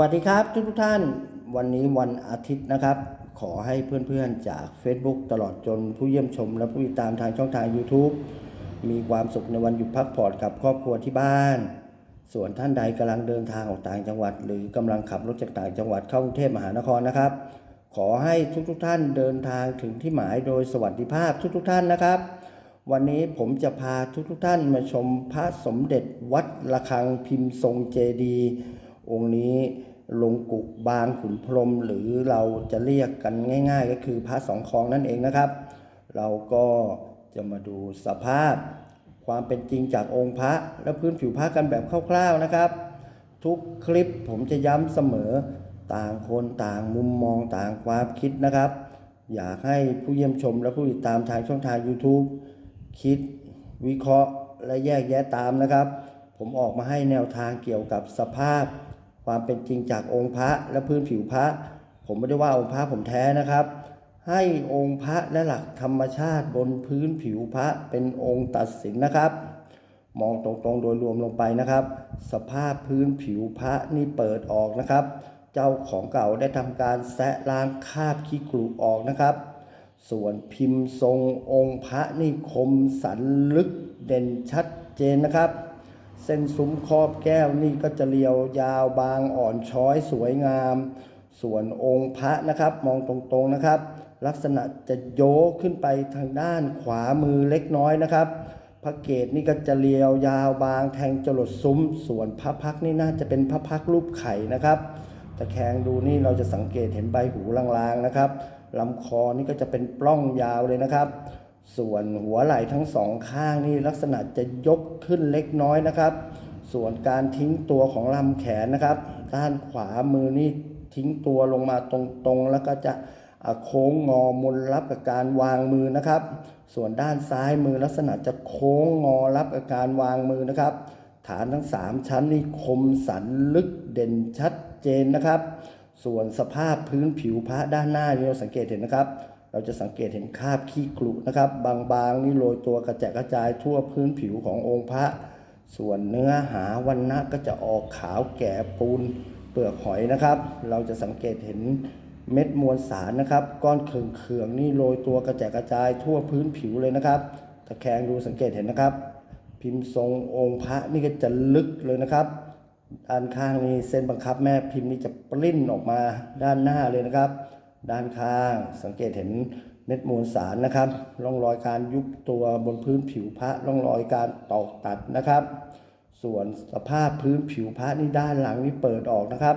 วัสดีครับทุกทุกท่าน วันนี้วันอาทิตย์นะครับ ขอให้เพื่อนๆจาก Facebook ตลอดจนผู้เยี่ยมชม และผู้ติดตามทางช่องทาง YouTube มีความสุขในวันหยุดพักผ่อนกับครอบครัวที่บ้าน ส่วนท่านใดกำลังเดินทางออกต่างจังหวัด หรือกำลังขับรถจากต่างจังหวัดเข้ากรุงเทพมหานครนะครับ ขอให้ทุกๆทท่านเดินทางถึงที่หมายโดยสวัสดิภาพทุกๆทท่านนะครับ วันนี้ผมจะพาทุกๆทท่านมาชมพระสมเด็จวัดระฆังพิมพ์ทรงเจดีย์ องค์นี้หลวงกุบางขุนพรมหรือเราจะเรียกกันง่าย ๆ ก็คือพระสองคลองนั่นเองนะครับ เราก็จะมาดูสภาพ ความเป็นจริงจากองค์พระและพื้นผิวพระกันแบบคร่าวๆนะครับ ทุกคลิปผมจะย้ำเสมอต่างคนต่างมุมมองต่างความคิดนะครับ อยากให้ผู้เยี่ยมชมและผู้ติดตามทางช่องทาง YouTube คิดวิเคราะห์และแยกแยะตามนะครับ ผมออกมาให้แนวทางเกี่ยวกับสภาพ ความเป็นจริงจากองค์พระและพื้นผิวพระ ผมไม่ได้ว่าองค์พระผมแท้นะครับ ให้องค์พระและหลักธรรมชาติบนพื้นผิวพระเป็นองค์ตัดสินนะครับ มองตรงๆโดยรวมลงไปนะครับ สภาพพื้นผิวพระนี่เปิดออกนะครับ เจ้าของเก่าได้ทำการแซะล้างคราบขี้กรุออกนะครับส่วนพิมพ์ทรงองค์พระนี่คมสันลึกเด่นชัดเจนนะครับ เส้นซุ้มครอบแก้วนี่ก็จะเรียวยาวบางอ่อนช้อยสวยงาม ส่วนองค์พระนะครับ มองตรงๆนะครับ ลักษณะจะโยกขึ้นไปทางด้านขวามือเล็กน้อยนะครับ พระเกศนี่ก็จะเรียวยาวบางแทงจรดซุ้ม ส่วนพระพักนี่น่าจะเป็นพระพักร์รูปไข่นะครับตะแคงดูนี่เราจะสังเกตเห็นใบหูลางๆนะครับลำคอนี่ก็จะเป็นปล้องยาวเลยนะครับ ส่วนหัวไหล่ทั้งสองข้างนี่ลักษณะจะยกขึ้นเล็กน้อยนะครับ ส่วนการทิ้งตัวของลำแขนนะครับ ด้านขวามือนี่ทิ้งตัวลงมาตรงๆ แล้วก็จะโค้งงอมนรับกับการวางมือนะครับ ส่วนด้านซ้ายมือลักษณะจะโค้งงอรับกับการวางมือนะครับ ฐานทั้ง 3 ชั้นนี่คมสันลึกเด่นชัดเจนนะครับ ส่วนสภาพพื้นผิวพระด้านหน้านี่เราสังเกตเห็นนะครับ เราจะสังเกตเห็นคราบขี้กรุนะครับ บางๆนี่โรยตัวกระจายกระจายทั่วพื้นผิวขององค์พระ ส่วนเนื้อหาวันนะก็จะออกขาวแก่ปูนเปลือกหอยนะครับ เราจะสังเกตเห็นเม็ดมวลสารนะครับ ก้อนเคืองๆนี่โรยตัวกระจายกระจายทั่วพื้นผิวเลยนะครับตะแคงดูสังเกตเห็นนะครับ พิมพ์ทรงองค์พระนี่ก็จะลึกเลยนะครับ ด้านข้างนี่เส้นบังคับแม่พิมพ์นี่จะปลิ้นออกมาด้านหน้าเลยนะครับ ด้านข้าง สังเกตเห็นเม็ดมวลสารนะครับ ร่องรอยการยุบตัวบนพื้นผิวพระร่องรอยการตอกตัดนะครับ ส่วนสภาพพื้นผิวพระนี่ด้านหลังนี่เปิดออกนะครับ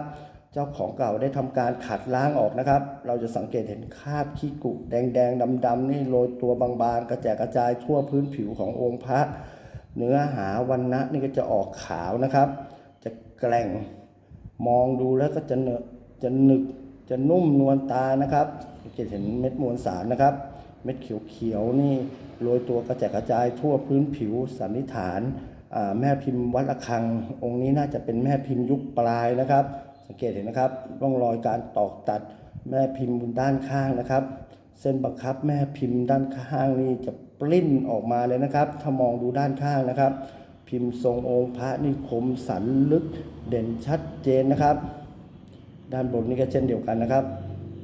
เจ้าของเก่าได้ทำการขัดล้างออกนะครับ เราจะสังเกตเห็นคราบขี้กุแดงๆดำๆนี่โรยตัวบางๆ กระจายกระจายทั่วพื้นผิวขององค์พระ เนื้อหาวันนะนี่ก็จะออกขาวนะครับ จะแกร่งมองดูแล้วก็จะเนจะหนึก จะนุ่มนวลตานะครับจะเห็นเม็ดมวลสารนะครับ เม็ดเขียวๆนี่โรยตัวกระจายกระจายทั่วพื้นผิวสันนิษฐานแม่พิมพ์วัดระฆัง องค์นี้น่าจะเป็นแม่พิมพ์ยุคปลายนะครับ สังเกตเห็นนะครับร่องรอยการตอกตัดแม่พิมพ์ด้านข้างนะครับ เส้นบังคับแม่พิมพ์ด้านข้างนี่จะปลิ้นออกมาเลยนะครับ ถ้ามองดูด้านข้างนะครับ พิมพ์ทรงองค์พระนี่คมสันลึกเด่นชัดเจนนะครับ ด้านบนนี่ก็เช่นเดียวกันนะครับ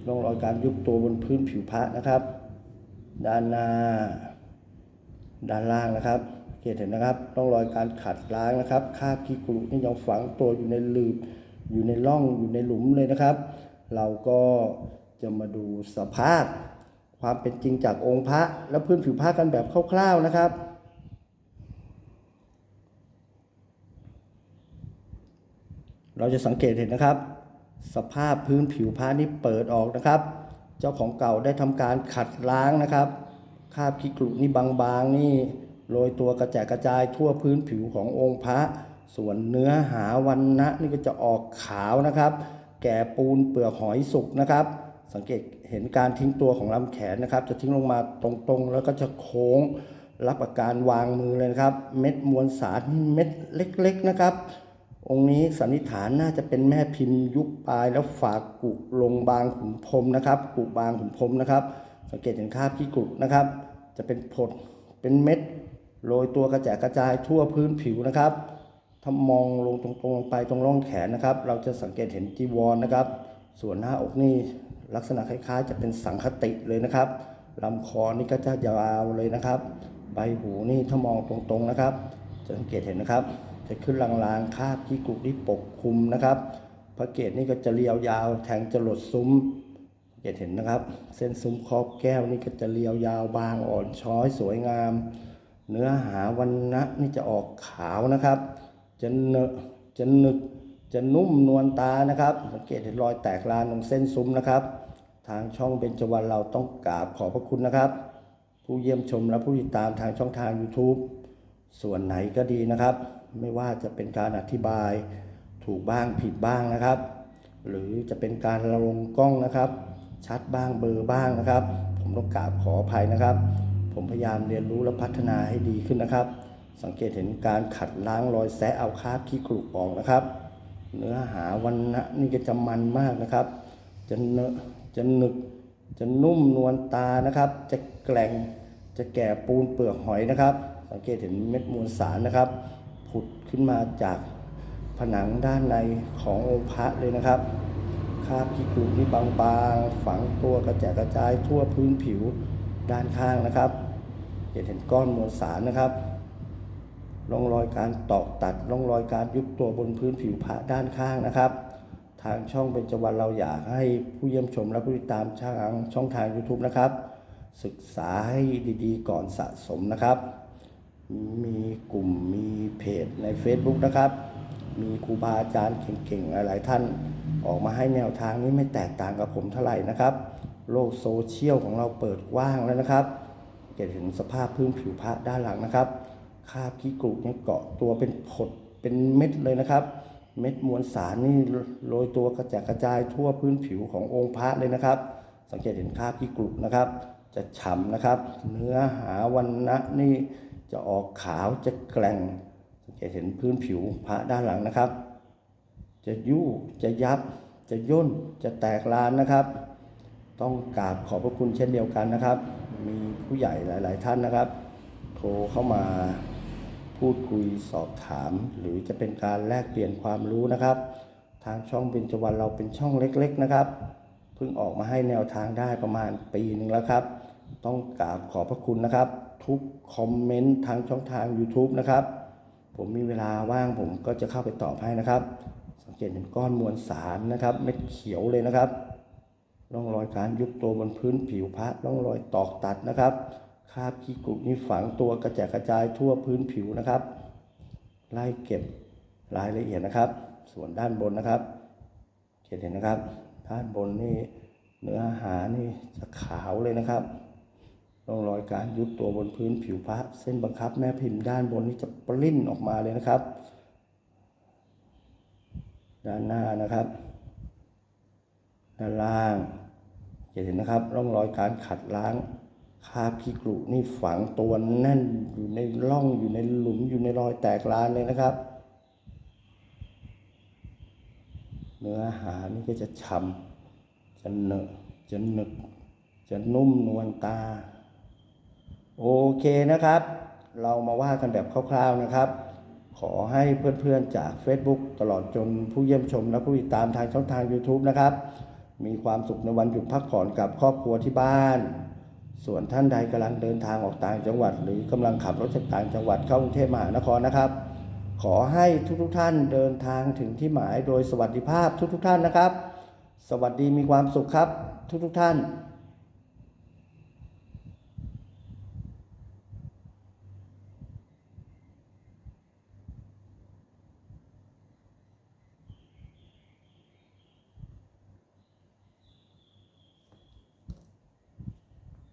ร่องรอยการยุบตัวบนพื้นผิวพระนะครับ ด้านหน้า ด้านล่างนะครับเห็นนะครับร่องรอยการขัดล้างนะครับคราบขี้กรุนี่ยังฝังตัวอยู่ในหลืบอยู่ในร่องอยู่ในหลุมเลยนะครับ เราก็จะมาดูสภาพ ความเป็นจริงจากองค์พระและพื้นผิวพระกันแบบคร่าวๆนะครับเราจะสังเกตเห็นนะครับ สภาพพื้นผิวพระนี่เปิดออกนะครับ เจ้าของเก่าได้ทำการขัดล้างนะครับคราบขี้กรุนี่บางๆนี่โรยตัวกระจายกระจายทั่วพื้นผิวขององค์พระ ส่วนเนื้อหาวันนะนี่ก็จะออกขาวนะครับ แก่ปูนเปลือกหอยสุกนะครับ สังเกตเห็นการทิ้งตัวของลำแขนนะครับ จะทิ้งลงมาตรงๆ แล้วก็จะโค้งรับอาการวางมือเลยนะครับ เม็ดมวลสารนี่เม็ดเล็กๆนะครับ องค์นี้สันนิษฐานน่าจะเป็นแม่พิมพ์ยุคปลายแล้วฝากกุลงบางขุนพรมนะครับ กุบางขุนพรมนะครับ สังเกตเห็นคราบที่กุนะครับ จะเป็นผดเป็นเม็ดโรยตัวกระจายกระจายทั่วพื้นผิวนะครับ ถ้ามองลงตรงๆลงไปตรงร่องแขนนะครับ เราจะสังเกตเห็นจีวรนะครับ ส่วนหน้าอกนี่ลักษณะคล้ายๆ จะเป็นสังคติเลยนะครับลำคอนี่ก็จะยาวเลยนะครับ ใบหูนี่ถ้ามองตรงๆนะครับ จะสังเกตเห็นนะครับ จะขึ้นลางๆคาบที่กุกที่ปกคลุมนะครับ พระเกศนี่ก็จะเรียวยาวแทงจรดซุ้มเกตเห็นนะครับ เส้นซุ้มครอบแก้วนี่ก็จะเรียวยาวบางอ่อนช้อยสวยงาม เนื้อหาวันนะนี่จะออกขาวนะครับ จะเนอะจะหนึกจะนุ่มนวลตานะครับสังเกตเห็นรอยแตกลานตรงเส้นซุ้มนะครับ ทางช่องเบญจวรรณเราต้องกราบขอบพระคุณนะครับ ผู้เยี่ยมชมและผู้ติดตามทางช่องทาง YouTube ส่วนไหนก็ดีนะครับ ไม่ว่าจะเป็นการอธิบายถูกบ้างผิดบ้างนะครับ หรือจะเป็นการลงกล้องนะครับ ชัดบ้างเบลอร์บ้างนะครับ ผมต้องกราบขออภัยนะครับ ผมพยายามเรียนรู้และพัฒนาให้ดีขึ้นนะครับ สังเกตเห็นการขัดล้างรอยแสะเอาคราบขี้กรุออกนะครับ เนื้อหาวันนะนี่ก็จะมันมากนะครับ จะเนอะจะหนึกจะนุ่มนวลตานะครับ จะแกร่ง จะแก่ปูนเปลือกหอยนะครับ สังเกตเห็นเม็ดมวลสารนะครับ ผุดขึ้นมาจากผนังด้านในขององค์พระเลยนะครับคราบขี้กรุนี่บางๆ ฝังตัวกระจายกระจายทั่วพื้นผิวด้านข้างนะครับเห็นเห็นก้อนมวลสารนะครับร่องรอยการตอกตัดร่องรอยการยุบตัวบนพื้นผิวพระด้านข้างนะครับ ทางช่องเป็นจวันเราอยากให้ผู้เยี่ยมชมและผู้ติดตามทางช่องทาง YouTube นะครับ ศึกษาให้ดีๆ ก่อนสะสมนะครับ มีกลุ่มมีเพจใน Facebook นะครับ มีครูบาอาจารย์เก่งๆ หลายๆ ท่านออกมาให้แนวทางนี้ไม่แตกต่างกับผมเท่าไหร่นะครับ โลกโซเชียลของเราเปิดกว้างแล้วนะครับเห็นสภาพพื้นผิวพระด้านหลังนะครับคราบขี้กรุเนี่ยเกาะตัวเป็นผดเป็นเม็ดเลยนะครับ เม็ดมวลสารนี่โรยตัวกระจายกระจายทั่วพื้นผิวขององค์พระเลยนะครับ สังเกตเห็นคราบขี้กรุกนะครับ จะฉ่ำนะครับ เนื้อหาวันนะนี่จะออกขาวจะแกร่งสังเกตเห็นพื้นผิวพระด้านหลังนะครับ จะยู่จะยับ จะย่นจะแตกลานนะครับ ต้องกราบขอบพระคุณเช่นเดียวกันนะครับ มีผู้ใหญ่หลาย ๆ ท่านนะครับ โทรเข้ามาพูดคุยสอบถาม หรือจะเป็นการแลกเปลี่ยนความรู้นะครับ ทางช่องเบญจวรรณเราเป็นช่องเล็ก ๆ นะครับเพิ่งออกมาให้แนวทางได้ประมาณปีหนึ่งแล้วครับ ต้องกราบขอบพระคุณนะครับ ทุกคอมเมนต์ทางช่องทาง YouTube นะครับ ผมมีเวลาว่างผมก็จะเข้าไปตอบให้นะครับ สังเกตเห็นก้อนมวลสารนะครับ เม็ดเขียวเลยนะครับร่องรอยการยุบตัวบนพื้นผิวพระร่องรอยตอกตัดนะครับคราบขี้กรุนี่ฝังตัวกระจายกระจายทั่วพื้นผิวนะครับ ไล่เก็บรายละเอียดนะครับ ส่วนด้านบนนะครับเห็นเห็นนะครับ ด้านบนนี่เนื้อหานี่จะขาวเลยนะครับ ร่องรอยการยุบตัวบนพื้นผิวพระเส้นบังคับแม่พิมพ์ด้านบนนี่จะปลิ้นออกมาเลยนะครับ ด้านหน้านะครับ ด้านล่างจะเห็นนะครับร่องรอยการขัดล้างคาบขี้กรุนี่ฝังตัวแน่นอยู่ในร่องอยู่ในหลุมอยู่ในรอยแตกลานเลยนะครับ เนื้อหานี่ก็จะฉ่ำจะเนอะจะหนึกจะนุ่มนวลตา โอเคนะครับ เรามาว่ากันแบบคร่าวๆนะครับ ขอให้เพื่อนๆจาก Facebook ตลอดจนผู้เยี่ยมชมและผู้ติดตามทางช่องทาง YouTube นะครับ มีความสุขในวันหยุดพักผ่อนกับครอบครัวที่บ้าน ส่วนท่านใดกำลังเดินทางออกต่างจังหวัด หรือกำลังขับรถจากต่างจังหวัดเข้ากรุงเทพมหานครนะครับ ขอให้ทุกๆท่านเดินทางถึงที่หมายโดยสวัสดิภาพทุกๆท่านนะครับ สวัสดีมีความสุขครับทุกๆท่าน